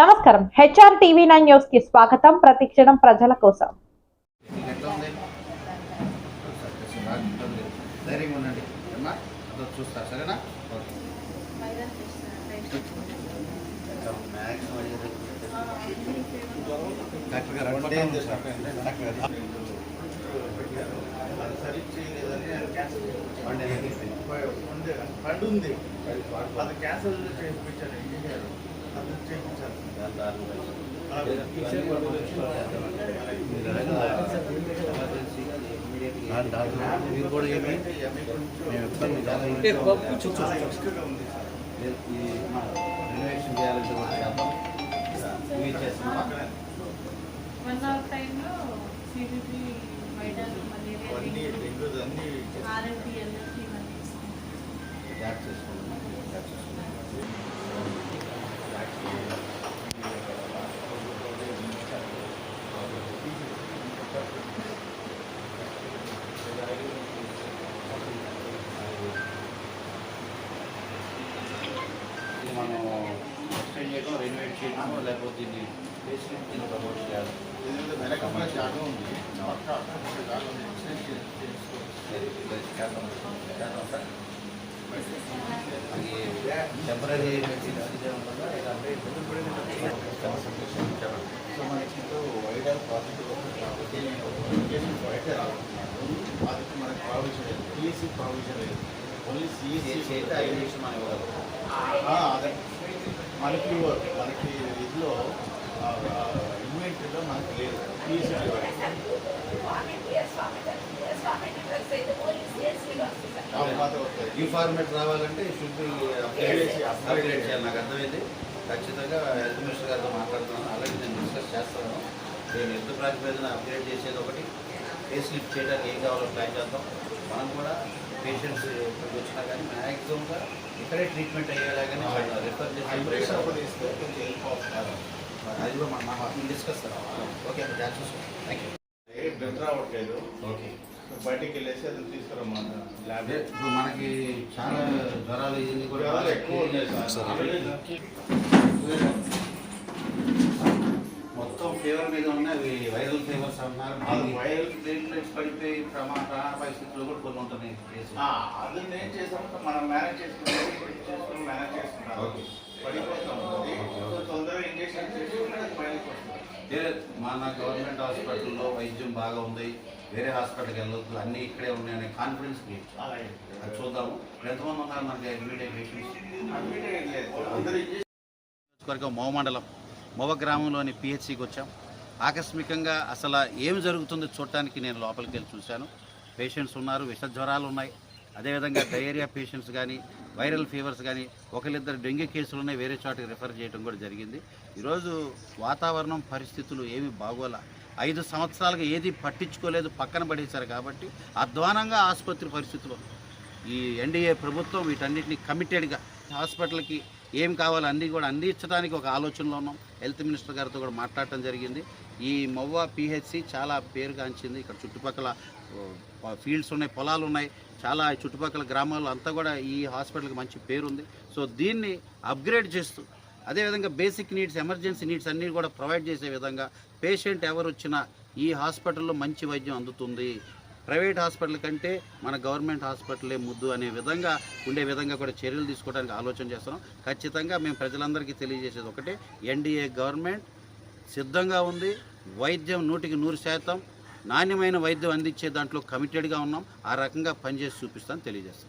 నమస్కారం. HR TV nine న్యూస్కి స్వాగతం. ప్రతిక్షణం ప్రజల కోసం. మీకు ఎట్లా ఉంది ధైర్యంగా ఉండండి. అమ్మా అదో చూస్తా. సరేనా? ఓకే. డాక్టర్ గారు అడ్మిట్ డాక్టర్ గారు. పండు ఉంది. అది క్యాన్సర్ చేయించారు ఇంజనీర్ మీరు కూడా ఏమి మేము ఇబ్బంది రినోవేషన్ చేయాలంటే కూడా చేద్దాం ఇవి చేస్తున్నాం వన్ అవర్ టైంలో సిబిపి మలేరియా డెంగ్యూ అన్ని ఆర్ఎంపీ ఇవన్నీ చేయడం రెనోవేట్ చేయడం లేకపోతే దీన్ని బేసిక్ దీన్ని ప్రమోట్ చేయాలి. ఎందుకంటే వెనకంగా జాగా ఉంది. టెంపరీ సో మనకి వైడర్ అది ప్రావిజన్ లేదు. టీఎస్సీ ప్రావిజన్ లేదు ఓన్లీ సిఎస్సీ అదే. మనకి మనకి ఇదిలో ఇన్వెంటరీలో మనకి లేదు. ఈ ఫార్మేట్ రావాలంటే షుడ్ బి అప్గ్రేడ్ చేయాలి. నాకు అర్థమైంది. ఖచ్చితంగా హెల్త్ మినిస్టర్ గారితో మాట్లాడుతున్నాను. అలాగే నేను డిస్కస్ చేస్తాను. నేను యుద్ధ ప్రాతిపదికన అప్గ్రేడ్ చేసేది ఒకటి ఫేస్ లిఫ్ట్ చేయడానికి ఏం కావాలో ప్లాన్ చేద్దాం. మనం కూడా పేషెంట్స్ ఇక్కడికి వచ్చినా కానీ మ్యాక్సిమంగా ఇక్కడే ట్రీట్మెంట్ అయ్యేలాగానే రిఫర్ అది కూడా మనం discuss okay thank you thank you blood రావట్లేదు. ఓకే. బయటికి వెళ్ళేసి అది తీసుకురమ్మా ల్యాబ్ ఇప్పుడు మనకి చాలా జ్వరాలు ఇవన్నీ కూడా ఎక్కువ ఉన్నాయి సార్. ఫీవర్ మీద ఉన్నాయి అవి వైరల్ ఫీవర్స్ అన్నారు వైరల్ ప్లేట్లెట్స్ పడిపోయి ప్రమా ప్రాణ పరిస్థితుల్లో కూడా కొన్ని ఉంటున్నాయి. ఆ, అది నేను చేసామంటే మనం మేనేజ్ చేసుకుంటాం చేసుకుని మేనేజ్ చేసుకుంటాం. తొందరగా ఇంజక్షన్ చేసుకుంటే బయటకు వస్తుంది. మన గవర్నమెంట్ హాస్పిటల్లో వైద్యం బాగా ఉంది. వేరే హాస్పిటల్కి వెళ్ళొద్దు. అన్నీ ఇక్కడే ఉన్నాయనే కాన్ఫిడెన్స్ అది చూద్దాము ఎంతమంది ఉన్నారు మనకి ఇమీడియట్ పేషెంట్స్ అడ్మిట్ ఏం లేదు. అందరూ ఇంజక్షన్ నియోజకవర్గం మొవ గ్రామంలోని పిహెచ్సికి వచ్చాం. ఆకస్మికంగా అసలు ఏం జరుగుతుందో చూడటానికి నేను లోపలికి వెళ్ళి చూశాను. పేషెంట్స్ ఉన్నారు విష జ్వరాలు ఉన్నాయి. అదేవిధంగా డయేరియా పేషెంట్స్ కానీ వైరల్ ఫీవర్స్ కానీ ఒకరిద్దరు డెంగ్యూ కేసులు ఉన్నాయి. వేరే చోటకి రిఫర్ చేయడం కూడా జరిగింది. ఈరోజు వాతావరణం పరిస్థితులు ఏమి బాగోలా. ఐదు సంవత్సరాలుగా ఏది పట్టించుకోలేదు పక్కన పడేశారు కాబట్టి అధ్వానంగా ఆసుపత్రి పరిస్థితులు. ఈ ఎన్డీఏ ప్రభుత్వం వీటన్నిటిని కమిటెడ్గా హాస్పిటల్కి ఏం కావాలో అన్నీ కూడా అందించడానికి ఒక ఆలోచనలో ఉన్నాం. హెల్త్ మినిస్టర్ గారితో కూడా మాట్లాడటం జరిగింది. ఈ మొవ్వ పిహెచ్సి చాలా పేరుగాంచింది. ఇక్కడ చుట్టుపక్కల ఫీల్డ్స్ ఉన్నాయి పొలాలు ఉన్నాయి. చాలా చుట్టుపక్కల గ్రామాల్లో అంతా కూడా ఈ హాస్పిటల్కి మంచి పేరుంది. సో దీన్ని అప్గ్రేడ్ చేస్తూ అదేవిధంగా బేసిక్ నీడ్స్ ఎమర్జెన్సీ నీడ్స్ అన్నీ కూడా ప్రొవైడ్ చేసే విధంగా పేషెంట్ ఎవరు వచ్చినా ఈ హాస్పిటల్లో మంచి వైద్యం అందుతుంది. ప్రైవేట్ హాస్పిటల్ కంటే మన గవర్నమెంట్ హాస్పిటలే ముద్దు అనే విధంగా ఉండే విధంగా కూడా చర్యలు తీసుకోవడానికి ఆలోచన చేస్తున్నాం. ఖచ్చితంగా మేము ప్రజలందరికీ తెలియజేసేది ఒకటే ఎన్డీఏ గవర్నమెంట్ సిద్ధంగా ఉంది వైద్యం నూటికి నూరు శాతం నాణ్యమైన వైద్యం అందించే దాంట్లో కమిటెడ్గా ఉన్నాం ఆ రకంగా పనిచేసి చూపిస్తాను తెలియజేస్తాం